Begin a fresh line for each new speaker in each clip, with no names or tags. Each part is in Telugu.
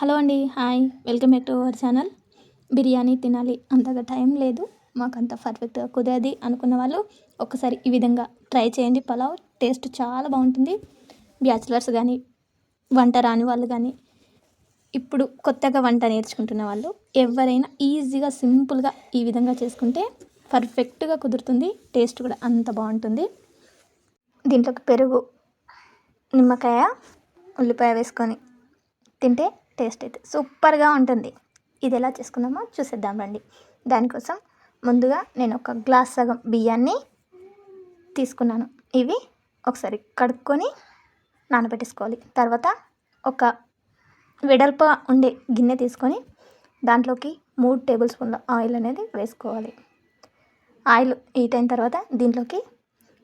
హలో అండి hi. Welcome back to our channel. Biryani తినాలి అంతగా టైం లేదు. మాకు అంత పర్ఫెక్ట్గా కుదరది అనుకున్న వాళ్ళు ఒకసారి ఈ విధంగా ట్రై చేయండి. పలావ్ టేస్ట్ చాలా బాగుంటుంది. బ్యాచిలర్స్ కానీ వంట రాని వాళ్ళు కానీ ఇప్పుడు కొత్తగా వంట నేర్చుకుంటున్న వాళ్ళు ఎవరైనా ఈజీగా సింపుల్గా ఈ విధంగా చేసుకుంటే పర్ఫెక్ట్గా కుదురుతుంది. టేస్ట్ కూడా అంత బాగుంటుంది. దీంట్లోకి పెరుగు నిమ్మకాయ ఉల్లిపాయ వేసుకొని తింటే టేస్ట్ అయితే సూపర్గా ఉంటుంది. ఇది ఎలా చేసుకుందామో చూసేద్దాం రండి. దానికోసం ముందుగా నేను ఒక గ్లాస్ సగం బియ్యాన్ని తీసుకున్నాను. ఇవి ఒకసారి కడుక్కొని నానబెట్టేసుకోవాలి. తర్వాత ఒక వెడల్ప ఉండే గిన్నె తీసుకొని దాంట్లోకి మూడు టేబుల్ స్పూన్ల ఆయిల్ అనేది వేసుకోవాలి. ఆయిల్ హీట్ అయిన తర్వాత దీంట్లోకి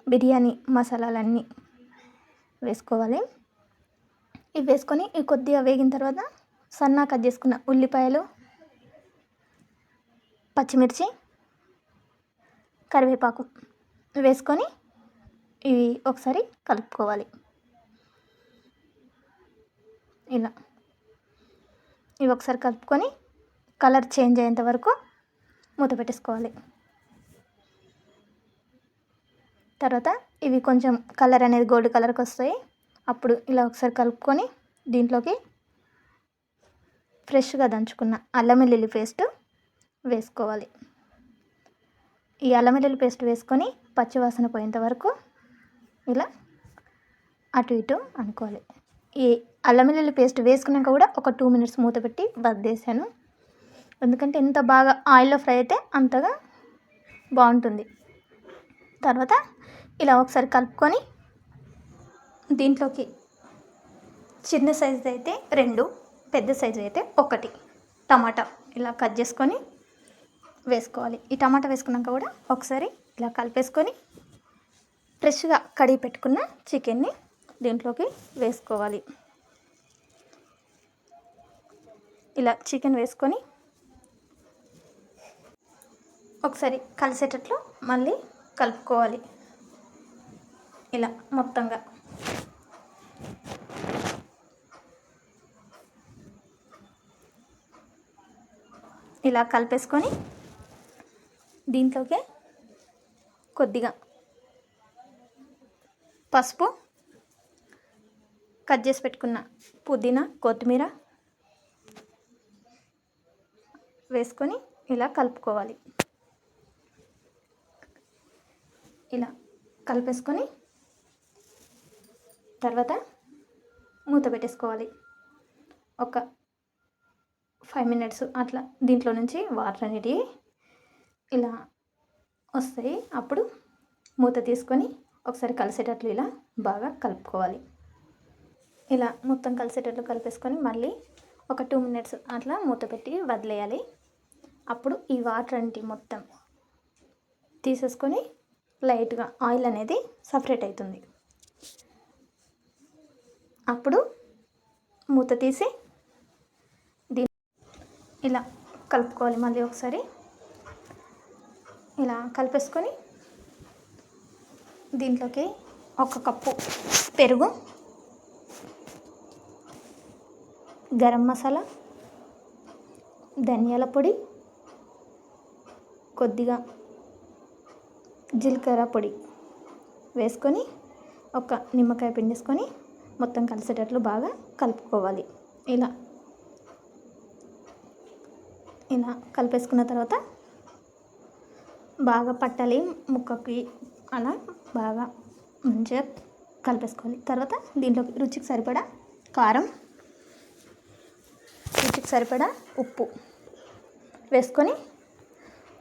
బిర్యానీ మసాలాలన్నీ వేసుకోవాలి. ఇవి వేసుకొని ఇవి కొద్దిగా వేగిన తర్వాత సన్నా కట్ చేసుకున్న ఉల్లిపాయలు పచ్చిమిర్చి కరివేపాకు వేసుకొని ఇవి ఒకసారి కలుపుకోవాలి. ఇలా. ఇవి ఒకసారి కలుపుకొని కలర్ చేంజ్ అయ్యేంత వరకు మూత పెట్టేసుకోవాలి. తర్వాత ఇవి కొంచెం కలర్ అనేది గోల్డ్ కలర్కి వస్తాయి. అప్పుడు ఇలా ఒకసారి కలుపుకొని దీంట్లోకి ఫ్రెష్గా దంచుకున్న అల్లం వెల్లుల్లి పేస్ట్ వేసుకోవాలి. ఈ అల్లం వెల్లుల్లి పేస్ట్ వేసుకొని పచ్చివాసన పోయేంత వరకు ఇలా అటు ఇటు అనుకోవాలి. ఈ అల్లం వెల్లుల్లి పేస్ట్ వేసుకున్నాక కూడా ఒక టూ మినిట్స్ మూత పెట్టి బద్దేశాను ఎందుకంటే ఎంత బాగా ఆయిల్లో ఫ్రై అయితే అంతగా బాగుంటుంది. తర్వాత ఇలా ఒకసారి కలుపుకొని దీంట్లోకి చిన్న సైజు అయితే రెండు పెద్ద సైజు అయితే ఒకటి. టమాటా ఇలా కట్ చేసుకొని వేసుకోవాలి. ఈ టమాటా వేసుకున్నాక కూడా ఒకసారి ఇలా కలిపేసుకొని ఫ్రెష్గా కడిగి పెట్టుకున్న చికెన్ని దీంట్లోకి వేసుకోవాలి. ఇలా చికెన్ వేసుకొని ఒకసారి కలిసేటట్లు మళ్ళీ కలుపుకోవాలి. ఇలా మొత్తంగా. ఇలా కలిపేసుకొని దీంట్లోకే కొద్దిగా పసుపు కట్ చేసి పెట్టుకున్న పుదీనా కొత్తిమీర వేసుకొని ఇలా కలుపుకోవాలి. ఇలా కలిపేసుకొని తర్వాత మూత పెట్టేసుకోవాలి. ఒక ఫైవ్ మినిట్స్ అట్లా దీంట్లో నుంచి వాటర్ అనేటివి ఇలా వస్తాయి. అప్పుడు మూత తీసుకొని ఒకసారి కలిసేటట్లు ఇలా బాగా కలుపుకోవాలి. ఇలా మొత్తం కలిసేటట్లు కలిపేసుకొని మళ్ళీ ఒక టూ మినిట్స్ అట్లా మూత పెట్టి వదిలేయాలి. అప్పుడు ఈ వాటర్ అంటే మొత్తం తీసేసుకొని లైట్గా ఆయిల్ అనేది సపరేట్ అవుతుంది. అప్పుడు మూత తీసి ఇలా కలుపుకోవాలి మళ్ళీ ఒకసారి. ఇలా కలిపేసుకొని దీంట్లోకి ఒక కప్పు పెరుగు గరం మసాలా ధనియాల పొడి కొద్దిగా జీలకర్ర పొడి వేసుకొని ఒక నిమ్మకాయ పిండేసుకొని మొత్తం కలిసేటట్లు బాగా కలుపుకోవాలి. ఇలా ఇలా కలిపేసుకున్న తర్వాత బాగా పట్టాలి ముక్కకి అలా బాగా మంచిగా కలిపేసుకోవాలి. తర్వాత దీంట్లోకి రుచికి సరిపడా కారం రుచికి సరిపడా ఉప్పు వేసుకొని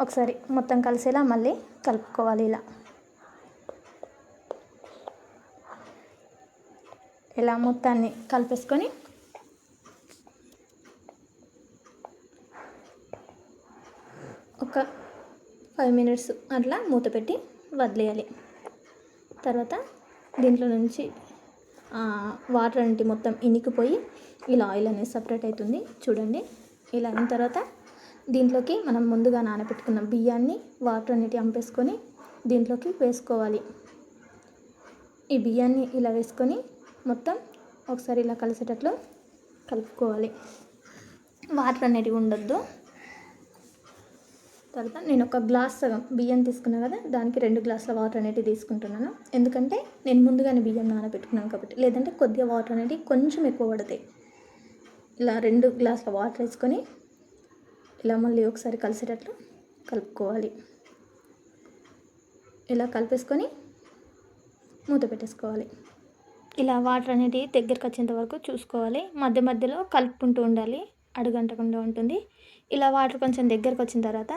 ఒకసారి మొత్తం కలిసేలా మళ్ళీ కలుపుకోవాలి ఇలా. ఇలా మొత్తాన్ని కలిపేసుకొని ఒక ఫైవ్ మినిట్స్ అట్లా మూత పెట్టి వదిలేయాలి. తర్వాత దీంట్లో నుంచి వాటర్ అంటే మొత్తం ఇనికిపోయి ఇలా ఆయిల్ అనేది సపరేట్ అవుతుంది. చూడండి ఇలా అయిన తర్వాత దీంట్లోకి మనం ముందుగా నానబెట్టుకున్న బియ్యాన్ని వాటర్ అనేటివి అంపేసుకొని దీంట్లోకి వేసుకోవాలి. ఈ బియ్యాన్ని ఇలా వేసుకొని మొత్తం ఒకసారి ఇలా కలిసేటట్లు కలుపుకోవాలి. వాటర్ అనేటివి ఉండొద్దు. తర్వాత నేను ఒక గ్లాస్ సగం బియ్యం తీసుకున్నా కదా దానికి రెండు గ్లాసుల వాటర్ అనేది తీసుకుంటున్నాను. ఎందుకంటే నేను ముందుగానే బియ్యం నానబెట్టుకున్నాను కాబట్టి లేదంటే కొద్దిగా వాటర్ అనేది కొంచెం ఎక్కువ పడతాయి. ఇలా రెండు గ్లాసుల వాటర్ వేసుకొని ఇలా మళ్ళీ ఒకసారి కలిసేటట్లు కలుపుకోవాలి. ఇలా కలిపేసుకొని మూత పెట్టేసుకోవాలి. ఇలా వాటర్ అనేది దగ్గరికి వచ్చేంత వరకు చూసుకోవాలి. మధ్య మధ్యలో కలుపుకుంటూ ఉండాలి. అడుగంటకుండా ఉంటుంది. ఇలా వాటర్ కొంచెం దగ్గరకు వచ్చిన తర్వాత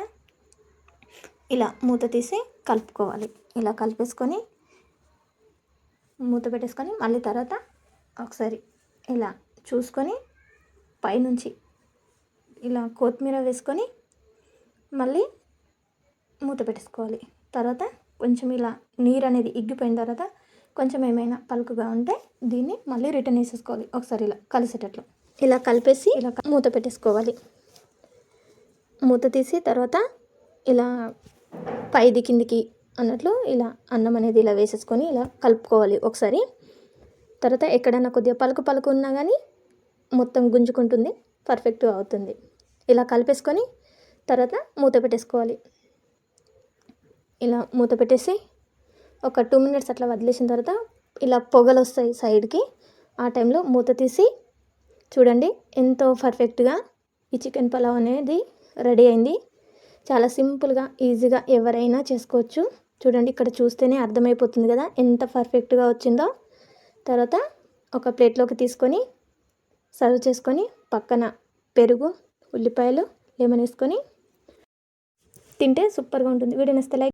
ఇలా మూత తీసి కలుపుకోవాలి. ఇలా కలిపేసుకొని మూత పెట్టేసుకొని మళ్ళీ తర్వాత ఒకసారి ఇలా చూసుకొని పైనుంచి ఇలా కొత్తిమీర వేసుకొని మళ్ళీ మూత పెట్టేసుకోవాలి. తర్వాత కొంచెం ఇలా నీరు అనేది ఇగ్గిపోయిన తర్వాత కొంచెం ఏమైనా పలుకుగా ఉంటే దీన్ని మళ్ళీ రిటర్న్ వేసేసుకోవాలి ఒకసారి ఇలా కలిసేటట్లు. ఇలా కలిపేసి ఇలా మూత పెట్టేసుకోవాలి. మూత తీసి తర్వాత ఇలా పైది కిందికి అన్నట్లు ఇలా అన్నం అనేది ఇలా వేసేసుకొని ఇలా కలుపుకోవాలి ఒకసారి. తర్వాత ఎక్కడైనా కొద్దిగా పలుకు పలుకు ఉన్నా కానీ మొత్తం గుంజుకుంటుంది పర్ఫెక్ట్గా అవుతుంది. ఇలా కలిపేసుకొని తర్వాత మూత పెట్టేసుకోవాలి. ఇలా మూత పెట్టేసి ఒక టూ మినిట్స్ అట్లా వదిలేసిన తర్వాత ఇలా పొగలు వస్తాయి సైడ్కి ఆ టైంలో మూత తీసి చూడండి ఎంతో పర్ఫెక్ట్గా ఈ చికెన్ పలావ్ అనేది రెడీ అయింది. చాలా సింపుల్గా ఈజీగా ఎవరైనా చేసుకోవచ్చు. చూడండి ఇక్కడ చూస్తేనే అర్థమైపోతుంది కదా ఎంత పర్ఫెక్ట్గా వచ్చిందో. తర్వాత ఒక ప్లేట్లోకి తీసుకొని సర్వ్ చేసుకొని పక్కన పెరుగు ఉల్లిపాయలు లెమన్ వేసుకొని తింటే సూపర్గా ఉంటుంది. Video నస్తే like